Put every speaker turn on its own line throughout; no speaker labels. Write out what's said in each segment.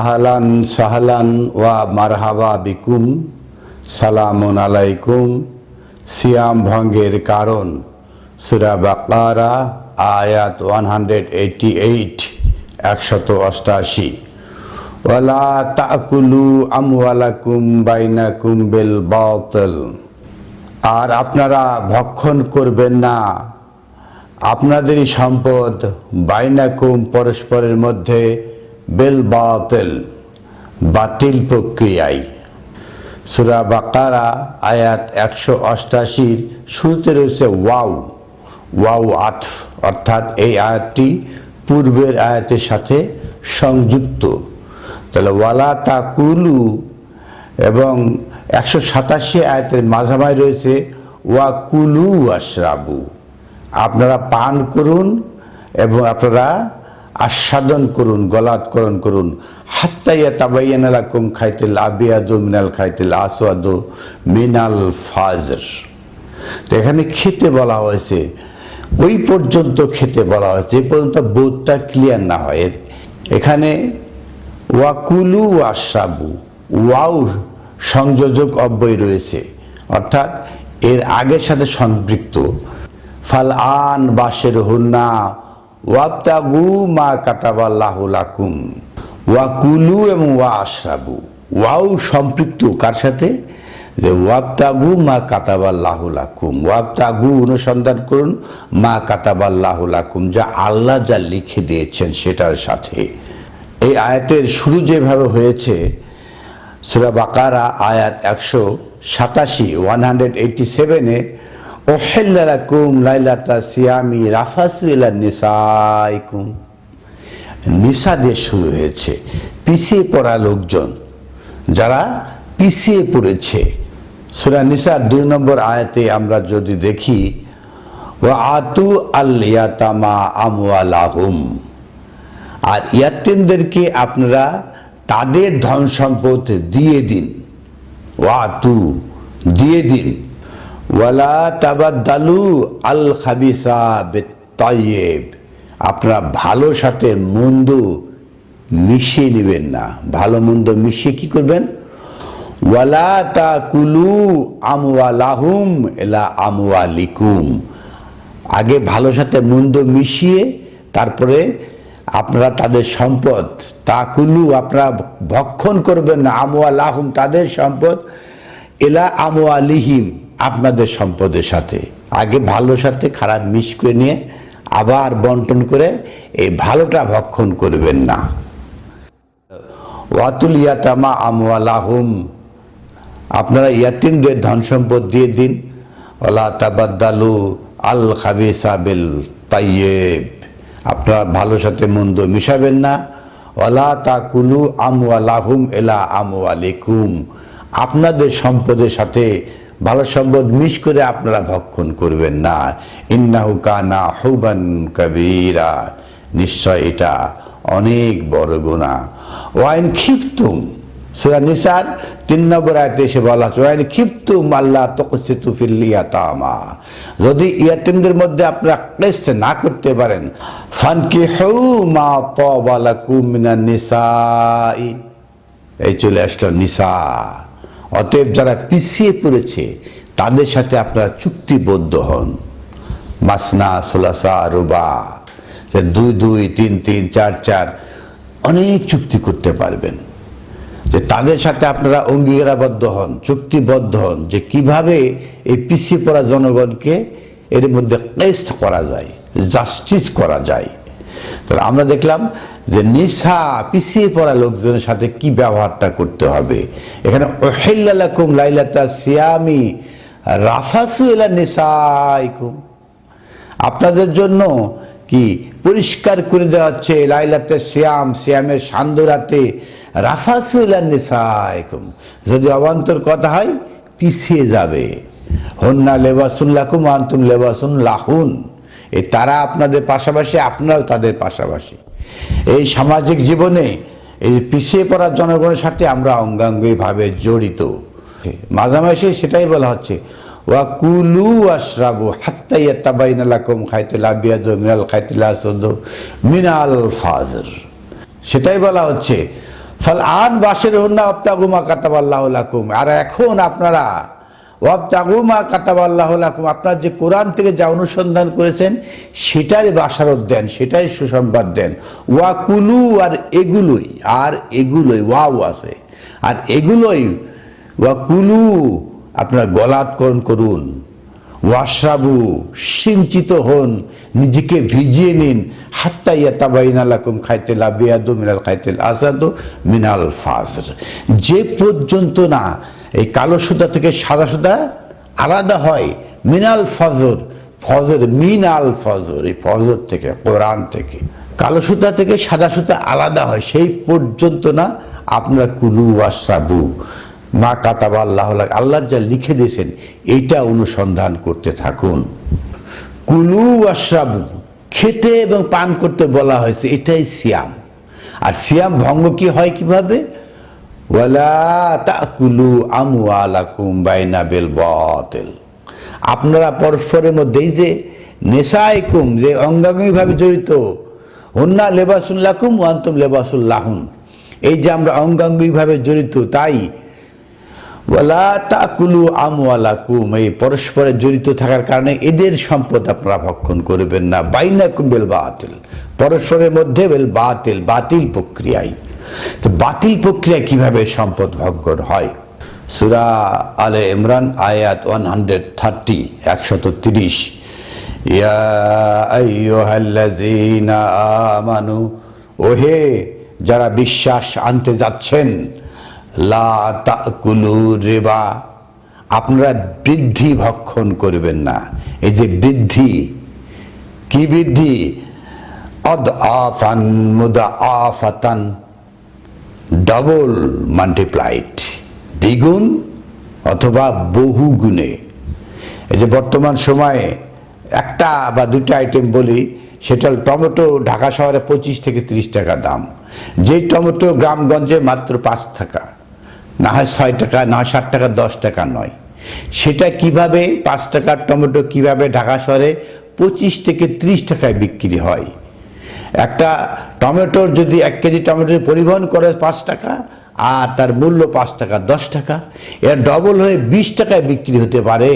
আহলান সাহলান ওয়া মারহাবা বিকুম, সালামুন আলাইকুম। সিয়াম ভঙ্গের কারণ, সুরা বাকারা, আয়াত ওয়ান হান্ড্রেড এইটি এইট একশত অষ্টাশি। ওয়ালা তাকুলু আমওয়ালাকুম বাইনাকুম বিল বাতিল। আর আপনারা ভক্ষণ করবেন না। আপনাদেরই সম্পদ বাইনাকুম পরস্পরের মধ্যে বেল বাতিল বাতিল প্রক্রিয়ায়। সুরা বাকারা, আয়াত একশো অষ্টাশির শুরুতে রয়েছে ওয়াও ওয়াও আতফ, অর্থাৎ এই আয়াতটি পূর্বের আয়াতের সাথে সংযুক্ত। তাহলে ওয়ালা তাকুলু, এবং একশো সাতাশি আয়াতের মাঝামাঝি রয়েছে ওয়া কুলু আশরাবু। আপনারা পান করুন এবং আপনারা আস্বাদন করুন, গলাৎকরণ করুন। হাত্তাইয়া তাবাইয়ান আলাকুম খাইতেল আবিয়াদু মিনাল খাইতেল আসওয়াদু মিনাল ফাজর। তো এখানে খেতে বলা হয়েছে। ওই পর্যন্ত খেতে বলা হয়েছে। যে পর্যন্ত বোধটা ক্লিয়ার না হয়। এখানে ওয়াকুলু আশরাবু ওয়াও সংযোজক অব্যয় রয়েছে। অর্থাৎ এর আগের সাথে সম্পৃক্ত। ফাল আন বাসের হুন্না ওয়াবতাগু মা কাতাবাল্লাহ লাকুম। ওয়াকুলু এবং ওয়া আশরাবু। ওয়াও সম্পৃক্ত কার সাথে? যে ওয়াবতাগু মা কাতাবাল্লাহ লাকুম। ওয়াবতাগু অনুসন্ধান করুন, মা কাতাবাল্লাহ লাকুম, যা আল্লাহ যা লিখে দিয়েছেন সেটার সাথে। এই আয়াতের শুরু যেভাবে হয়েছে, সুরা বাকারা আয়াত একশো সাতাশি, ওয়ান হান্ড্রেড এইটি সেভেনে ওহেল্লাকুম লাইলাতা সিয়ামি রাফাসু ইলা নিসাইকুম নিসা দিয়ে শুরু হয়েছে। পিছিয়ে পড়া লোকজন, যারা পিছিয়ে পড়েছে। সুরা নিসা দুই নম্বর আয়াতে আমরা যদি দেখি ও আতু আল ইয়াতামা আমওয়ালাহুম। আর ইয়াতিমদেরকে আপনারা তাদের ধন সম্পদ দিয়ে দিন। ওয়াতু দিয়ে দিন। ওয়ালা তাবাদ্দালু আল খাবিসা বেতাইয়েব আপনারা ভালো সাথে মন্দ মিশিয়ে নেবেন না। ভালো মন্দ মিশিয়ে কি করবেন? ওয়ালা তা কুলু আমওয়ালাহুম এলা আমওয়ালিকুম। আগে ভালো সাথে মন্দ মিশিয়ে তারপরে আপনারা তাদের সম্পদ, তাকুলু আপনারা ভক্ষণ করবেন না, আমওয়ালাহুম তাদের সম্পদ এলা আমওয়ালিহিম। আপনাদের সম্পদের সাথে। আগে ভালোর সাথে, খারাপ মিশ করে নিয়ে আবার বন্টন করে এই ভালোটা ভক্ষণ করবেন না। ওয়াতুল ইয়াতামা আমওয়ালাহুম। আপনারা ইয়াতিমদের ধন সম্পদ দিয়ে দিন। ওলা তাবাদ্দালু আল খাবিসা বিল তাইয়েব আপনারা ভালো সাথে মন্দ মিশাবেন না। ওলা তাকুলু আমওয়ালাহুম এলা আমওয়ালিকুম। আপনাদের সম্পদের সাথে ভালো সম্পদ মিস করে আপনারা ভক্ষণ করবেন না। ইন্নাহু কানা হুবান কবিরা। নিশ্চয় এটা অনেক বড় গুণা ওয়াইন খিফতুম। সুরা নিসার তিন নম্বর আয়তে এসে বলা হচ্ছে, ওয়াইন খিফতুম আল্লাহ তকসিতু ফিল ইয়াতামা। যদি ইয়াতিমদের মধ্যে আপনারা ক্লেশ না করতে পারেন ফানকি হউ মা তাবালাকুম মিনান নিসাই। এই চলে আসলো নিসা। অতএব যারা পিছিয়ে পড়েছে, তাদের সাথে আপনারা চুক্তিবদ্ধ হন। মাসনা, সোলাসা, রুবা দুই দুই, তিন তিন, চার চার, অনেক চুক্তি করতে পারবেন। যে তাদের সাথে আপনারা অঙ্গীকারাবদ্ধ হন, চুক্তিবদ্ধ হন, যে কীভাবে এই পিছিয়ে পড়া জনগণকে এর মধ্যে কেস্ট করা যায় জাস্টিস করা যায়। তাহলে আমরা দেখলাম যে নিশা পিছিয়ে পড়া লোকজনের সাথে কি ব্যবহারটা করতে হবে? এখানে ওহেল্লাকুম লাইলাতা সিয়ামি রাফাসু এলা নিসাইকুম। আপনাদের জন্য কি পরিষ্কার করে দেওয়া হচ্ছে, লাইলাতে শ্যাম শ্যামের সান্দরাতে রাফাসুল্লাহ নিসাইকুম। যদি অবান্তর কথা হয়, পিছিয়ে যাবে। হন্না লেবাসুল্লাকুম আন্তুম লেবাসুন লাহুন। এ তারা আপনাদের পাশাপাশি, আপনারাও তাদের পাশাপাশি। এই সামাজিক জীবনে এই পিছিয়ে পড়া জনগণের সাথে আমরা অঙ্গাঙ্গিভাবে জড়িত। মাঝামাঝি সেটাই বলা হচ্ছে ওয়া কুলু আশরাবু হাত্তা ইয়াতাবাইনা লাকুম খাইতুল আবিয়াজু মিনাল খাইতুল আসওয়াদু মিনাল ফাজর। সেটাই বলা হচ্ছে, ফল আন বাসের হন্না অপ্তাগুমা কাতাবাল্লাহ লাকুম। আর এখন আপনারা ওয়াবতাগুমা কাতাবাল্লাহ লাকুম, আপনার যে কোরআন থেকে যা অনুসন্ধান করেছেন, সেটাই বাসারত দেন, সেটাই সুসংবাদ দেন। ওয়া কুলু, আর এগুলোই আর এগুলোই, ওয়াও আছে। আর এগুলোই, ওয়া কুলু, আপনার গলাৎকরণ করুন। ওয়াশরাবু, সিঞ্চিত হন, নিজেকে ভিজিয়ে নিন। হাত্তা ইয়াতাবাইন আলাকুম খাইতেল আবিয়াদু মিনাল খাইতেল আসাদু মিনাল ফাজর। যে পর্যন্ত না এই কালো সুতা থেকে সাদা সুতা আলাদা হয়। মিনাল ফজর ফজর, মিনাল ফজর, এই ফজর থেকে, কোরআন থেকে। কালো সুতা থেকে সাদা সুতা আলাদা হয়, সেই পর্যন্ত না আপনারা কুলু ওয়াশরাবু। মা কাতাবা আল্লাহ আল্লাহ যা লিখে দিয়েছেন, এইটা অনুসন্ধান করতে থাকুন। কুলু আশ্রাবু খেতে এবং পান করতে বলা হয়েছে, এটাই সিয়াম। আর সিয়াম ভঙ্গ কি হয় কীভাবে? ওয়ালা তাকুলু আমওয়ালাকুম বাইনা বিল বাতিল। আপনারা পরস্পরের মধ্যে এই যে নেশাইকুম, যে অঙ্গাঙ্গিভাবে জড়িত, হন্না লেবাসুল্লাকুম ওয়ান্তুম লেবাসুল্লাহুন এই যে আমরা অঙ্গাঙ্গিভাবে জড়িত, তাই ওয়ালা আমওয়ালাকুম, এই পরস্পরে জড়িত থাকার কারণে এদের সম্পদ আপনারা ভক্ষণ করবেন না। বাইনাকুম বেল বাতিল, পরস্পরের মধ্যে বেল বাতিল বাতিল প্রক্রিয়ায়। তো বাতিল প্রক্রিয়া কীভাবে সম্পদ ভঙ্গন হয়? সুরা আলে ইমরান, আয়াত ওয়ান হান্ড্রেড থার্টি একশত তিরিশ। আমানু, ওহে, যারা বিশ্বাস আনতে যাচ্ছেন, লা রিবা, আপনারা বৃদ্ধি ভক্ষণ করবেন না। এই যে বৃদ্ধি, কি বৃদ্ধি? অদ আফান, মুদা আফাতান ডবল মাল্টিপ্লাইড দ্বিগুণ অথবা বহু গুণে এই যে বর্তমান সময়ে একটা বা দুটা আইটেম বলি, সেটা টমেটো ঢাকা শহরে পঁচিশ থেকে তিরিশ টাকা দাম। যেই টমেটো গ্রামগঞ্জে মাত্র পাঁচ টাকা, না হয় ছয় টাকা, না হয় ষাট টাকা, দশ টাকা নয়। সেটা কীভাবে পাঁচ টাকার টমেটো কীভাবে ঢাকা শহরে পঁচিশ থেকে ত্রিশ টাকায় বিক্রি হয়? একটা টমেটোর যদি এক কেজি টমেটো পরিবহন করে পাঁচ টাকা, আর তার মূল্য পাঁচ টাকা, দশ টাকা, এরা ডবল হয়ে বিশ টাকায় বিক্রি হতে পারে।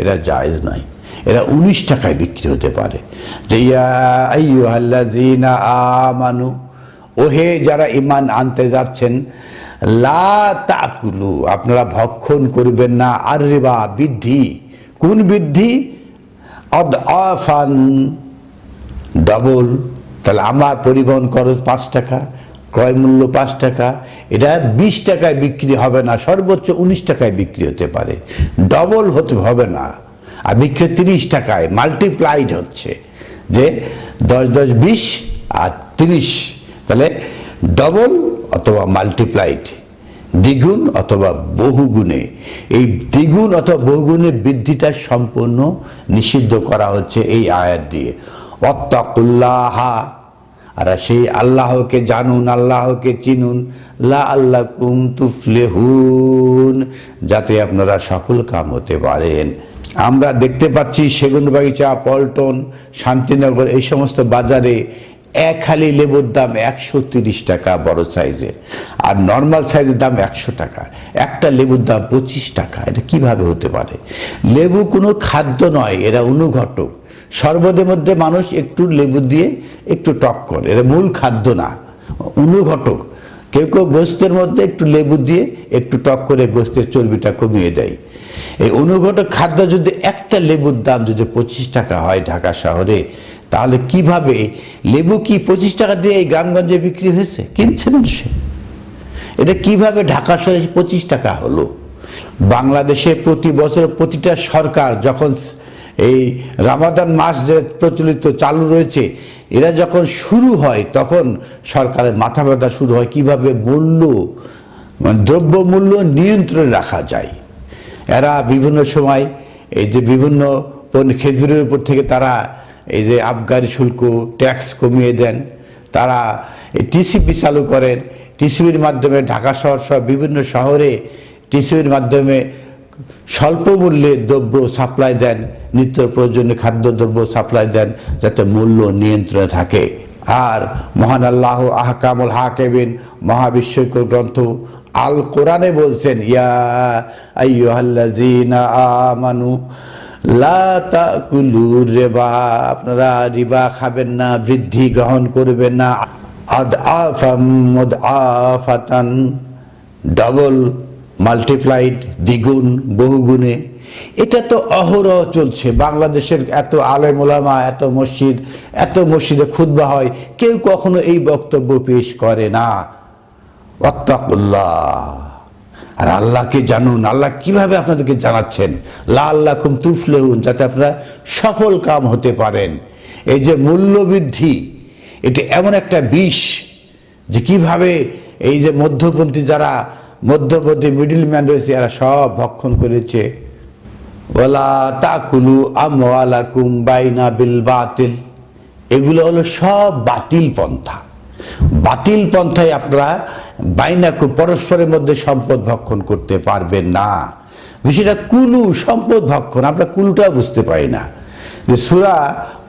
এরা জায়েজ নয়, এরা উনিশ টাকায় বিক্রি হতে পারে। যে আইয়ুহাল্লাযীনা আমানু, ওহে যারা ইমান আনতে যাচ্ছেন, লা তাকুলু, আপনারা ভক্ষণ করবেন না, আর রিবা বৃদ্ধি। কোন বৃদ্ধি? অদ আফান ডবল তাহলে আমার পরিবহন খরচ পাঁচ টাকা, ক্রয় মূল্য পাঁচ টাকা, এটা বিশ টাকায় বিক্রি হবে না, সর্বোচ্চ উনিশ টাকায় বিক্রি হতে পারে। ডবল হতে হবে না। আর বিক্রি তিরিশ টাকায় মাল্টিপ্লাইড হচ্ছে। যে দশ দশ, বিশ আর তিরিশ, তাহলে ডবল অথবা মাল্টিপ্লাইড দ্বিগুণ অথবা বহুগুণে। এই দ্বিগুণ অথবা বহুগুণে বৃদ্ধিটা সম্পূর্ণ নিষিদ্ধ করা হচ্ছে এই আয়াত দিয়ে। অত্তাকুল্লাহা আর সেই আল্লাহকে জানুন, আল্লাহকে চিনুন, লা আল্লাহ কুম তুফলেহুন, যাতে আপনারা সফল কাম হতে পারেন। আমরা দেখতে পাচ্ছি সেগুনবাগিচা পল্টন, শান্তিনগর, এই সমস্ত বাজারে এক হালি লেবুর দাম একশো তিরিশ টাকা, বড় সাইজের। আর নর্মাল সাইজের দাম একশো টাকা, একটা লেবুর দাম পঁচিশ টাকা, এটা কীভাবে হতে পারে? লেবু কোনো খাদ্য নয়, এরা অনুঘটক। শরবতের মধ্যে মানুষ একটু লেবু দিয়ে একটু টক করে। এটা মূল খাদ্য না অনুঘটক কেউ কেউ গোস্তের মধ্যে একটু লেবু দিয়ে একটু টক করে গোস্তের চর্বিটা কমিয়ে দেয়। এই অনুঘটক খাদ্য যদি একটা লেবুর দাম যদি পঁচিশ টাকা হয় ঢাকা শহরে, তাহলে কীভাবে লেবু কি পঁচিশ টাকা দিয়ে এই গ্রামগঞ্জে বিক্রি হয়েছে? কিনছে মানুষে। এটা কীভাবে ঢাকা শহরে পঁচিশ টাকা হলো? বাংলাদেশে প্রতি বছর প্রতিটা সরকার যখন এই রামাদান মাস যে প্রচলিত চালু রয়েছে, এরা যখন শুরু হয়, তখন সরকারের মাথা ব্যথা শুরু হয়, কীভাবে মূল্য মানে দ্রব্য মূল্য নিয়ন্ত্রণে রাখা যায়। এরা বিভিন্ন সময় এই যে বিভিন্ন খেজুরের উপর থেকে তারা এই যে আবগারি শুল্ক, ট্যাক্স কমিয়ে দেন। তারা টিসিপি চালু করেন। টিসিপির মাধ্যমে ঢাকা শহর সহ বিভিন্ন শহরে টিসিপির মাধ্যমে স্বল্প মূল্যে দ্রব্য সাপ্লাই দেন, নিত্য প্রয়োজনীয় খাদ্যদ্রব্য সাপ্লাই দেন, যাতে মূল্য নিয়ন্ত্রণে থাকে। আর মহান আল্লাহ আহকামুল হাকেবিন মহাবিশ্বকর গ্রন্থ আল কোরআনে বলছেন, ইয়া আমানু রিবা। আপনারা রিবা খাবেন না, বৃদ্ধি গ্রহণ করবেন না। আদআফাম মুদআফাতান, ডাবল মাল্টিপ্লাইড দ্বিগুণ, বহুগুণে। এটা তো অহরহ চলছে। বাংলাদেশের এত আলেম ওলামা, এত মসজিদ, এত মসজিদে খুতবা হয়, কেউ কখনো এই বক্তব্য পেশ করে না। অত্তাকুল্লাহ আর আল্লাহকে জানুন। আল্লাহ কীভাবে আপনাদেরকে জানাচ্ছেন? লা আল্লাহ কুম তুফলেহুন, যাতে আপনারা সফল কাম হতে পারেন। এই যে মূল্যবৃদ্ধি, এটা এমন একটা বিষ যে কীভাবে এই যে মধ্যপন্থী যারা মধ্যপন্থী মিডিল ম্যান রয়েছে, এরা সব ভক্ষণ করেছে। ওলা তাকুলু আমওয়ালাকুম বাইনা বিল বাতিল। এগুলো হলো সব বাতিল পন্থা। বাতিল পন্থায় আপনারা বাইনাকু পরস্পরের মধ্যে সম্পদ ভক্ষণ করতে পারবেন না। বিষয়টা কুলু, সম্পদ ভক্ষণ আমরা কুলুটা বুঝতে পারি না। যে সুরা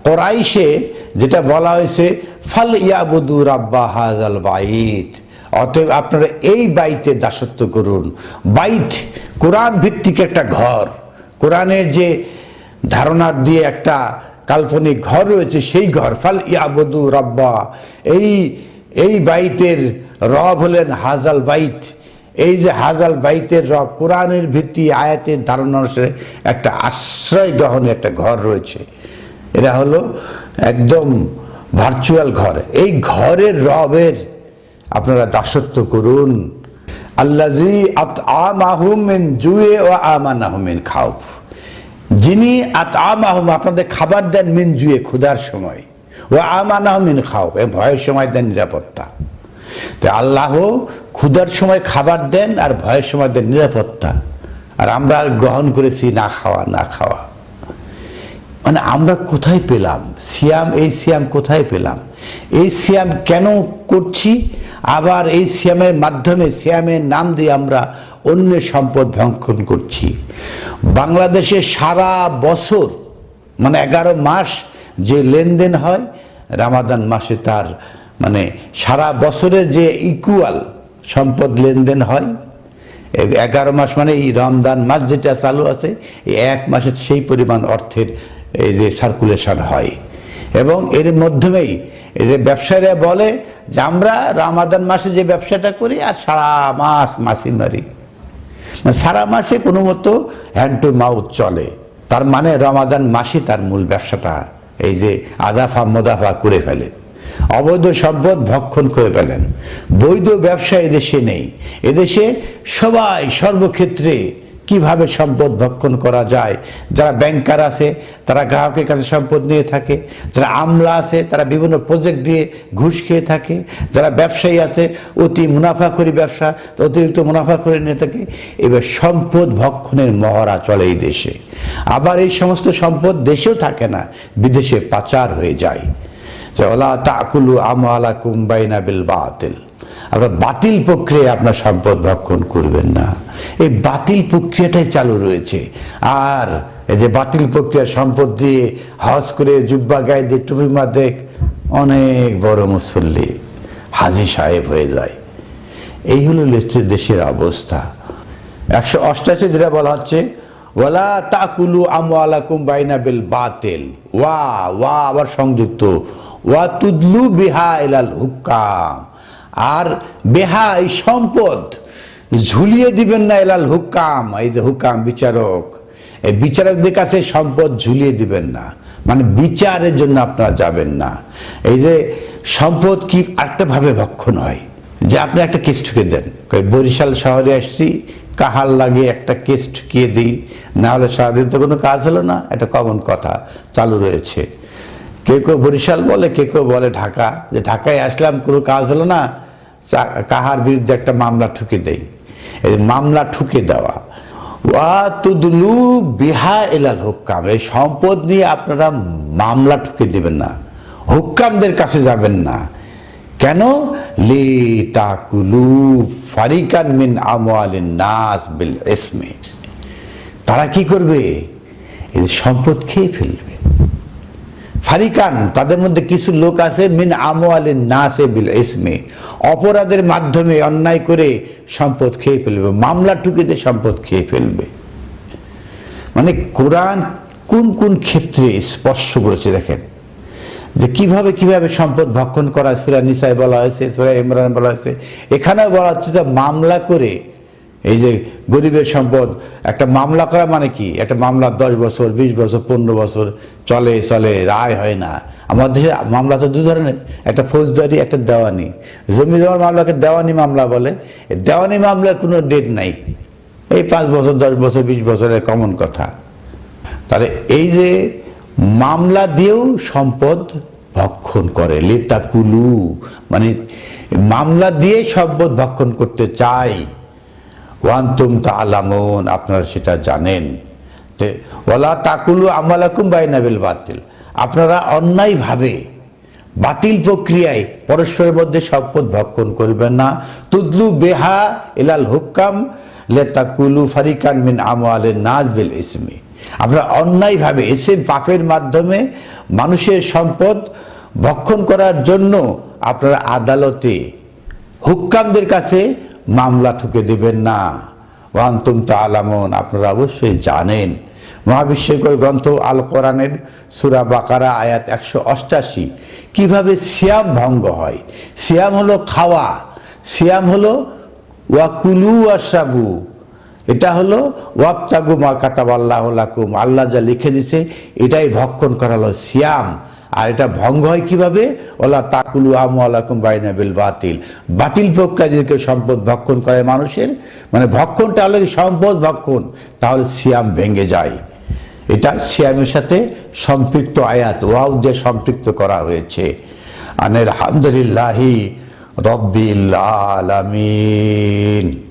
কোরাইশে যেটা বলা হয়েছে, ফাল ইয়াবুদু রাব্বা হাজাল বাইত। অতএব আপনারা এই বাইতে দাসত্ব করুন। বাইত কোরআন ভিত্তিক একটা ঘর। কোরআনের যে ধারণা দিয়ে একটা কাল্পনিক ঘর রয়েছে, সেই ঘর। ফাল ইয়াবুদু রব্বা। এই এই বাইতের রব হলেন হাজাল বাইত। এই যে হাজাল বাইতের রব কোরআনের ভিত্তি আয়াতের ধারণা অনুসারে একটা আশ্রয় গ্রহণের একটা ঘর রয়েছে। এরা হলো একদম ভার্চুয়াল ঘর। এই ঘরের রবের আপনারা দাসত্ব করুন। আল্লাজি আহমেন জুয়ে ও আমান আহমেন খাউফ। যিনি আত আহম আপনাদের খাবার দেন মিন জুয়ে, ক্ষুধার সময়। ও আমান আহমিন খাও এ ভয়ের সময় দেন নিরাপত্তা। তো আল্লাহ ক্ষুধার সময় খাবার দেন আর ভয়ের সময় দেন নিরাপত্তা। আর আমরা গ্রহণ করেছি না খাওয়া না খাওয়া। মানে আমরা কোথায় পেলাম? সিয়াম, এই সিয়াম কোথায় পেলাম? এই সিয়াম কেন করছি? আবার এই সিয়ামের মাধ্যমে সিয়ামের নাম দিয়ে আমরা অন্য সম্পদ ভক্ষণ করছি। বাংলাদেশে সারা বছর মানে এগারো মাস যে লেনদেন হয়, রামাদান মাসে তার মানে সারা বছরের যে ইকুয়াল সম্পদ লেনদেন হয় এগারো মাস মানে এই রমজান মাস যেটা চালু আছে, এই এক মাসের সেই পরিমাণ অর্থের এই যে সার্কুলেশন হয়। এবং এর মাধ্যমেই এই যে ব্যবসায়ীরা বলে যে আমরা রামাদান মাসে যে ব্যবসাটা করি আর সারা মাস মাসি মারি। মানে সারা মাসে কোনো মতো হ্যান্ড টু মাউথ চলে। তার মানে রমাদান মাসে তার মূল ব্যবসাটা এই যে আদাফা মোদাফা করে ফেলে। অবৈধ সম্পদ ভক্ষণ করে ফেলেন। বৈধ ব্যবসা এদেশে নেই। এদেশে সবাই সর্বক্ষেত্রে কীভাবে সম্পদ ভক্ষণ করা যায়? যারা ব্যাংকার আছে, তারা গ্রাহকের কাছে সম্পদ নিয়ে থাকে। যারা আমলা আছে, তারা বিভিন্ন প্রজেক্ট দিয়ে ঘুষ খেয়ে থাকে। যারা ব্যবসায়ী আছে, অতি মুনাফাখরি ব্যবসা অতিরিক্ত মুনাফা করে নিয়ে থাকে। এবার সম্পদ ভক্ষণের মহড়া চলে এই দেশে। আবার এই সমস্ত সম্পদ দেশেও থাকে না, বিদেশে পাচার হয়ে যায়। যে ওলা তাকুলু আমালা কুম্বাইনা বিল বাতিল। আপনার বাতিল প্রক্রিয়ায় আপনার সম্পদ ভক্ষণ করবেন না। এই বাতিল প্রক্রিয়াটাই চালু রয়েছে। আর এই যে বাতিল প্রক্রিয়া সম্পদ দিয়ে হজ করে জুব্বা গায়ে দিয়ে টুপি মাধ্যে অনেক বড় মুসল্লি হাজি সাহেব হয়ে যায়। এই হলো দেশের অবস্থা। একশো অষ্টাশি যেটা বলা হচ্ছে, ওয়ালা তাকুলু আমওয়ালাকুম বাইনা বিল বাতিল। ওয়া ওয়া আবার সংযুক্ত। ওয়া তুদলু বিহা ইলাল হুক্কাম। আর বেহা এই সম্পদ, ঝুলিয়ে দিবেন না এলাল হুক্কাম এই যে হুকাম বিচারক, এই বিচারকদের কাছে সম্পদ ঝুলিয়ে দিবেন না। মানে বিচারের জন্য আপনারা যাবেন না। এই যে সম্পদ কি একটা ভাবে ভক্ষণ হয় যে আপনি একটা কেস ঠুকে দেন। বরিশাল শহরে আসছি, কাহাল লাগে একটা কেস ঠুকিয়ে দিই না হলে সারাদিন তো কোনো কাজ হলো না একটা কমন কথা, চালু রয়েছে। কেউ কেউ বরিশাল বলে, কেউ কেউ বলে ঢাকা। যে ঢাকায় আসলাম, কোনো কাজ হলো না কাহার বিরুদ্ধে একটা মামলা ঠুকে দেই। এই মামলা ঠুকে দেওয়া। ওয়া তুদলু বিহা এলাল হুক্কাম। এই সম্পদ নিয়ে আপনারা মামলা ঠুকে দেবেন না। হুক্কামদের কাছে যাবেন না। কেন? লি তাকুলু ফারিকান মিন আমওয়ালিন নাস বিল ইসমে। তারা কি করবে? এই সম্পদ খেয়ে ফেলবে। ফারিকান, তাদের মধ্যে কিছু লোক আছে, মিন আমোয়ালে নাসে বিল ইসমে। অপরাধের মাধ্যমে অন্যায় করে সম্পদ খেয়ে ফেলবে মামলা টুকিতে সম্পদ খেয়ে ফেলবে। মানে কোরআন কোন কোন ক্ষেত্রে স্পর্শ করেছে দেখেন? যে কীভাবে কীভাবে সম্পদ ভক্ষণ করা, সুরা নিসায় বলা হয়েছে, সুরা ইমরান বলা হয়েছে। এখানেও বলা হচ্ছে যে মামলা করে এই যে গরিবের সম্পদ, একটা মামলা করা মানে কি? একটা মামলা দশ বছর, বিশ বছর, পনেরো বছর, চলে চলে, রায় হয় না। আমাদের দেশে মামলা তো দু ধরনের, একটা ফৌজদারি, একটা দেওয়ানি। জমি মামলাকে দেওয়ানি মামলা বলে। দেওয়ানি মামলার কোনো ডেট নাই। এই পাঁচ বছর, দশ বছর, বিশ বছরের কমন কথা। তাহলে এই যে মামলা দিয়েও সম্পদ ভক্ষণ করে লেতা কুলু। মানে মামলা দিয়ে সম্পদ ভক্ষণ করতে চাই ওয়ান্তুম তা আলামুন আপনারা সেটা জানেন। যে ওলা তাকুলু আমালাকুম বাইনাবিল বাতিল। আপনারা অন্যায়ভাবে বাতিল প্রক্রিয়ায় পরস্পরের মধ্যে সম্পদ ভক্ষণ করবেন না। তুদলু বেহা ইলাল হুক্কাম লেতাকুলু ফারিকান মিন আমওয়ালের নাজ বিল ইসমি। আপনারা অন্যায়ভাবে এসে পাপের মাধ্যমে মানুষের সম্পদ ভক্ষণ করার জন্য আপনারা আদালতে হুক্কামদের কাছে মামলা ঠুকে দেবেন না। ওয়ান্তুম তা আলামন আপনারা অবশ্যই জানেন। মহাবিশ্বকর গ্রন্থ আল কোরআনের সুরা বাকারা, আয়াত একশো অষ্টাশি। কীভাবে সিয়াম ভঙ্গ হয়? সিয়াম হলো খাওয়া, সিয়াম হলো ওয়াকুলু আশাবু এটা হলো ওয়াক্তাগু মা কাতাব আল্লাহ লাকুম। আল্লাহ যা লিখে দিছে, এটাই ভক্ষণ করা হলো সিয়াম। আর এটা ভঙ্গ হয় কীভাবে? ওলা তাকুলু আমু আলাকুম বাইনা বিল বাতিল। বাতিল প্রক্রিয়া যদি কেউ সম্পদ ভক্ষণ করে মানুষের মানে ভক্ষণটা হলো সম্পদ ভক্ষণ, তাহলে সিয়াম ভেঙে যায়। এটা সিয়ামের সাথে সম্পৃক্ত আয়াত, ওয়াও দিয়ে সম্পৃক্ত করা হয়েছে। আনের আলহামদুলিল্লাহি রব্বিল আলামিন।